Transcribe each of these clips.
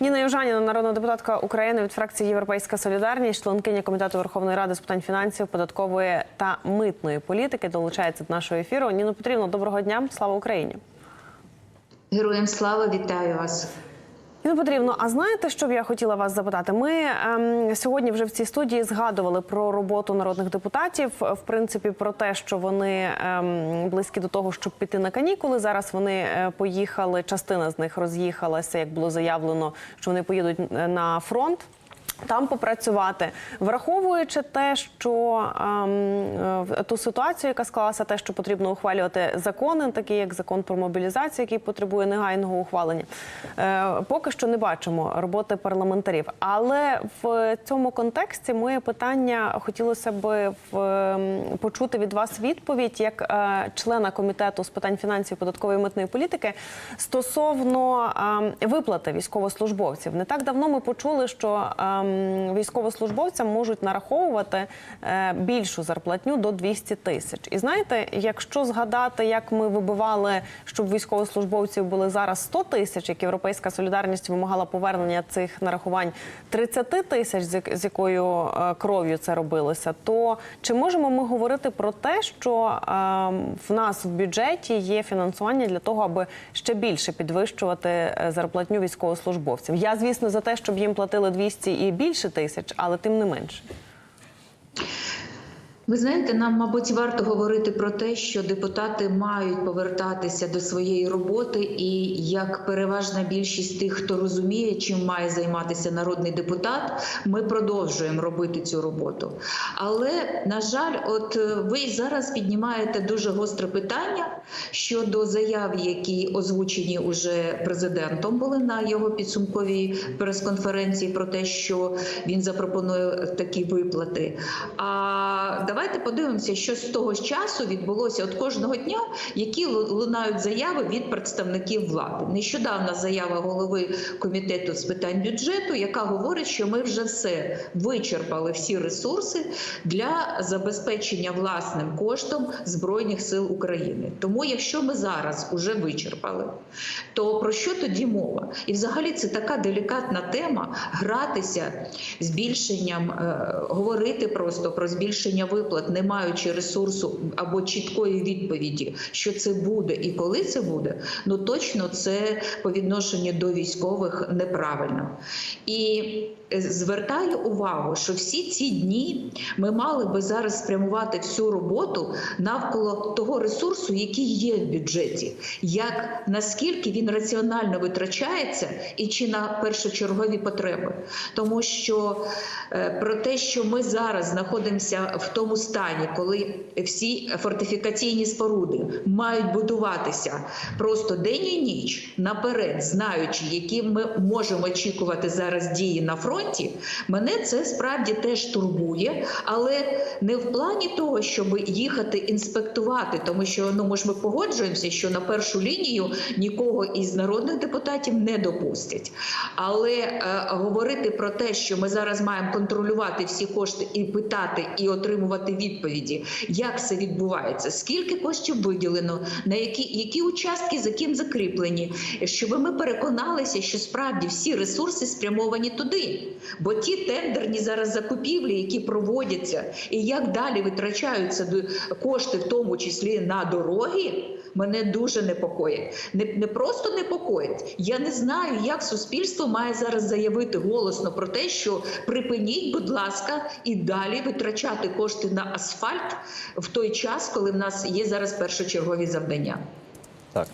Ніна Южаніна, народна депутатка України від фракції Європейська Солідарність, членкиня комітету Верховної Ради з питань фінансів, податкової та митної політики, долучається до нашого ефіру. Ніно Петрівно, доброго дня, слава Україні. Героям слава, вітаю вас. Ніно Петрівно, а знаєте, що б я хотіла вас запитати? Ми ем, сьогодні вже в цій студії згадували про роботу народних депутатів. В принципі, про те, що вони ем, близькі до того, щоб піти на канікули. Зараз вони е, поїхали. Частина з них роз'їхалася, як було заявлено, що вони поїдуть е, на фронт. Там попрацювати, враховуючи те, що ем, е, ту ситуацію, яка склалася, те, що потрібно ухвалювати закони, такі як закон про мобілізацію, який потребує негайного ухвалення, е, поки що не бачимо роботи парламентарів. Але в цьому контексті моє питання хотілося б в, ем, почути від вас відповідь як е, члена комітету з питань фінансів, податкової митної політики стосовно ем, виплати військовослужбовців. Не так давно ми почули, що ем, військовослужбовцям можуть нараховувати е, більшу зарплатню до 200 тисяч. І знаєте, якщо згадати, як ми вибивали, щоб військовослужбовців були зараз 100 тисяч, як європейська солідарність вимагала повернення цих нарахувань 30 тисяч, з якою е, кров'ю це робилося, то чи можемо ми говорити про те, що ем, в нас в бюджеті є фінансування для того, аби ще більше підвищувати е, зарплатню військовослужбовців? Я, звісно, за те, щоб їм платили 200 і більше тисяч, але тим не менше. Ви знаєте, нам, мабуть, варто говорити про те, що депутати мають повертатися до своєї роботи, і як переважна більшість тих, хто розуміє, чим має займатися народний депутат, ми продовжуємо робити цю роботу. Але на жаль, от е, ви зараз піднімаєте дуже гостре питання щодо заяв, які озвучені уже президентом, були на його підсумковій прес-конференції про те, що він запропонує такі виплати. А давайте подивимося, що з того часу відбулося от кожного дня, які лунають заяви від представників влади. Нещодавна заява голови комітету з питань бюджету, яка говорить, що ми вже все вичерпали всі ресурси для забезпечення власним коштом збройних сил України. Тому, якщо ми зараз уже вичерпали, то про що тоді мова? І взагалі це така делікатна тема гратися збільшенням, е, говорити просто про збільшення виплат, не маючи ресурсу або чіткої відповіді, що це буде і коли це буде, ну точно це по відношенню до військових неправильно. І е, звертаю увагу, що всі ці дні ми мали би зараз спрямувати всю роботу навколо того ресурсу, який є в бюджеті, як наскільки він раціонально витрачається, і чи на першочергові потреби, тому що е, про те, що ми зараз знаходимося в тому стані, коли всі фортифікаційні споруди мають будуватися просто день і ніч наперед, знаючи, які ми можемо очікувати зараз дії на фронті, мене це справді теж турбує, але не в плані того, щоб їхати інспектувати, тому що ну ми ж ми погоджуємося, що на першу лінію нікого із народних депутатів не допустять. Але е, говорити про те, що ми зараз маємо контролювати всі кошти і питати, і отримувати відповіді, як це відбувається, скільки коштів виділено, на які, які участки за ким закріплені, щоб ми переконалися, що справді всі ресурси спрямовані туди. Бо ті тендерні зараз закупівлі, які проводяться, і як далі витрачаються кошти, в тому числі на дороги, мене дуже непокоїть. Не, не просто непокоїть. Я не знаю, як суспільство має зараз заявити голосно про те, що припиніть, будь ласка, і далі витрачати кошти на асфальт в той час, коли в нас є зараз першочергові завдання. Так,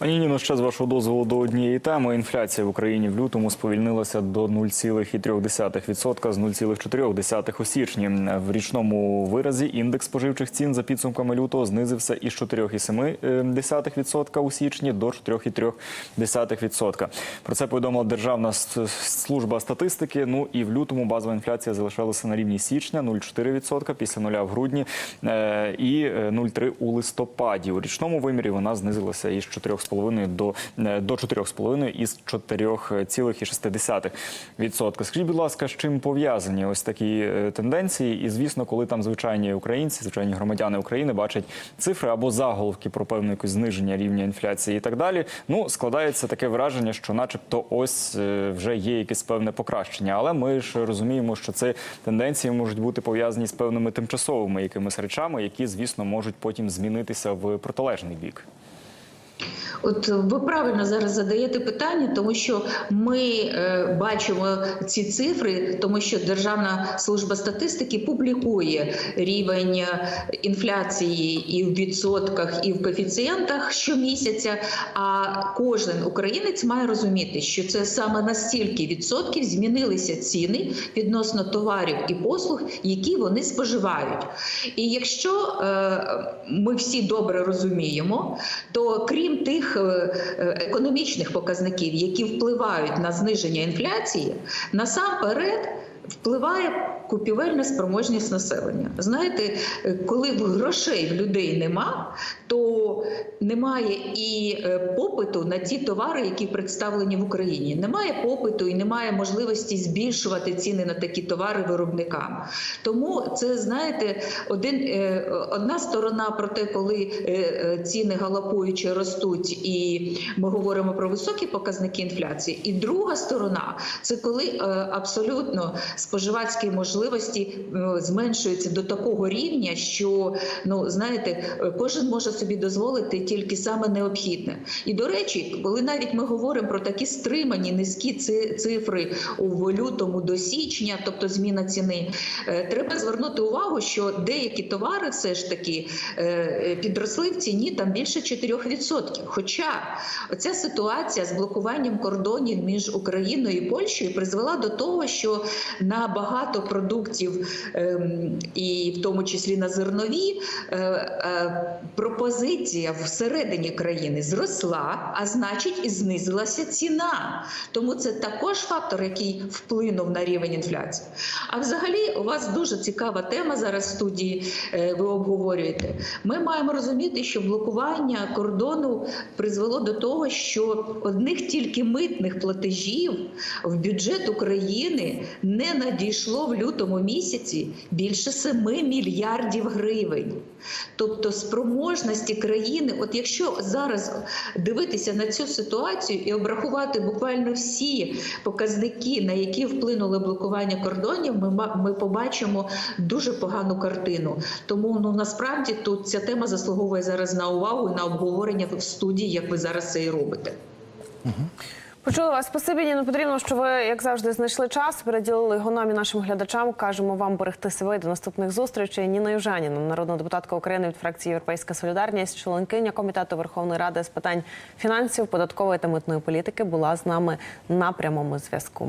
пані Ніно, ще з вашого дозволу до однієї теми. Інфляція в Україні в лютому сповільнилася до 0,3% з 0,4% у січні. В річному виразі індекс споживчих цін за підсумками лютого знизився із 4,7% у січні до 4,3%. Про це повідомила Державна служба статистики. Ну і в лютому базова інфляція залишалася на рівні січня 0,4% після нуля в грудні е, і е, 0,3% у листопаді. У річному вимірі вона знизилася із 5,5 до, е, до 4,5 із 4,6%. Скажіть, будь ласка, з чим пов'язані ось такі е, тенденції? І звісно, коли там звичайні українці, звичайні громадяни України бачать цифри або заголовки про певне якесь зниження рівня інфляції і так далі. Ну складається таке враження, що, начебто, ось е, вже є якесь певне покращення. Але ми ж розуміємо, що це тенденції можуть бути пов'язані з певними тимчасовими якимись речами, які, звісно, можуть потім змінитися в протилежний бік. От ви правильно зараз задаєте питання, тому що ми е, бачимо ці цифри, тому що Державна служба статистики публікує рівень е, інфляції і в відсотках, і в коефіцієнтах щомісяця. А кожен українець має розуміти, що це саме на стільки відсотків змінилися ціни відносно товарів і послуг, які вони споживають. І якщо е, ми всі добре розуміємо, то крім тих е, е, економічних показників, які впливають на зниження інфляції, насамперед впливає купівельна спроможність населення. Знаєте, е, коли грошей в людей нема, то немає і е, попиту на ті товари, які представлені в Україні. Немає попиту і немає можливості збільшувати ціни на такі товари виробникам. Тому це знаєте, один е, одна сторона про те, коли ціни галопуючи ростуть, і ми говоримо про високі показники інфляції. І друга сторона це коли абсолютно споживацькі можливості е, зменшуються до такого рівня, що ну знаєте, е, кожен може собі дозволити тільки саме необхідне. І до речі, коли навіть ми говоримо про такі стримані низькі цифри у лютому до січня, тобто зміна ціни, е, треба звернути увагу, що деякі товари все ж таки підросли в ціні там більше 4%. Хоча оця ситуація з блокуванням кордонів між Україною і Польщею призвела до того, що на багато продуктів, ем, і в тому числі на зернові, е, е, пропозиція всередині країни зросла, а значить і знизилася ціна. Тому це також фактор, який вплинув на рівень інфляції. А взагалі, у вас дуже цікава тема зараз в студії. е, Ви обговорюєте. Ми маємо розуміти, що блокування кордону призвело до того, що одних тільки митних платежів в бюджет України не надійшло в лютому місяці більше 7 мільярдів гривень. Тобто спроможності країни, от якщо зараз дивитися на цю ситуацію і обрахувати буквально всі показники, на які вплинуло блокування кордонів, ми, ми побачимо дуже погану картину. Тому ну насправді тут ця тема заслуговує зараз на увагу і на обговорення в студії, як ви зараз це і робите. Почули вас. Спасибі, Ніно Петрівно, що ви, як завжди, знайшли час, переділили його нам і нашим глядачам. Кажемо вам берегти себе до наступних зустрічей. Ніна Южаніна, народна депутатка України від фракції Європейська Солідарність, членкиня комітету Верховної Ради з питань фінансів, податкової та митної політики, була з нами на прямому зв'язку.